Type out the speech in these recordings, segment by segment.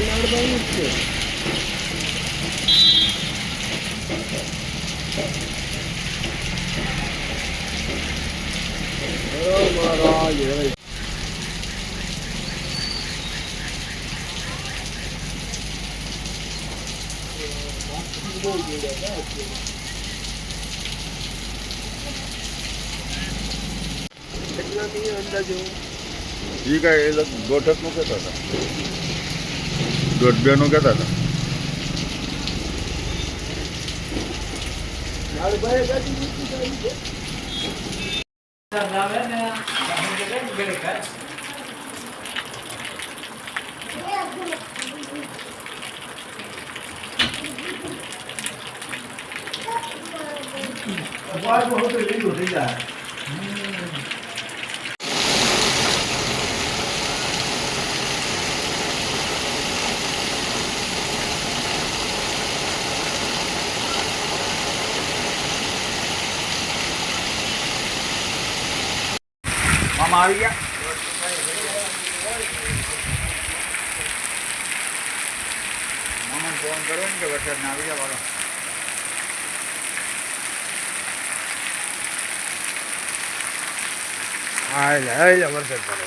લાડવાનું જ છે મહારાજ હે કેટલા થી અંદાજો એ કાંઈ એ કહેતા હતા દોઢ બેનું કહેતા હતા. લાડભાઈ ગાડી મૂકી જાય. છે મામા આવી ગયા. ફોન કરો ને કે વરસાદ ના આવી વાળો. હા, એટલે, હા વરસાદ પડે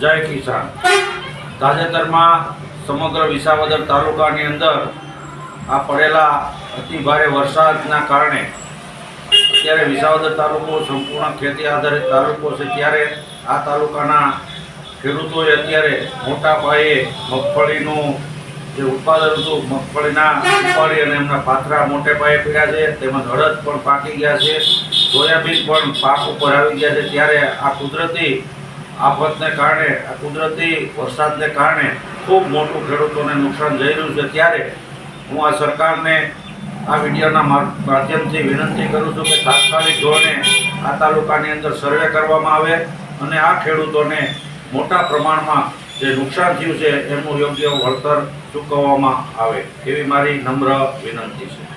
જય કિસાન. તાજેતરમાં સમગ્ર વિસાવદર તાલુકાની અંદર આ પડેલા અતિ ભારે વરસાદના કારણે અત્યારે વિસાવદર તાલુકો સંપૂર્ણ ખેતી આધારિત તાલુકો છે. ત્યારે આ તાલુકાના ખેડૂતોએ અત્યારે મોટા પાયે મગફળીનું જે ઉત્પાદન હતું, મગફળીના ઉપાડી અને એમના પાથરા મોટે પાયે પીડ્યા છે. તેમજ અડદ પણ પાકી ગયા છે. સોયાબીન પણ પાક ઉપર આવી ગયા છે. ત્યારે આ કુદરતી આફતને કારણે, આ કુદરતી વરસાદને કારણે ખૂબ મોટું ખેડૂતોને નુકસાન જઈ રહ્યું છે. ત્યારે હું આ સરકારને આ વિડીયોના માધ્યમથી વિનંતી કરું છું કે તાત્કાલિક ધોરણે આ તાલુકાની અંદર સર્વે કરવામાં આવે અને આ ખેડૂતોને મોટા પ્રમાણમાં જે નુકસાન થયું છે, એનું યોગ્ય વળતર ચૂકવવામાં આવે. એવી મારી નમ્ર વિનંતી છે.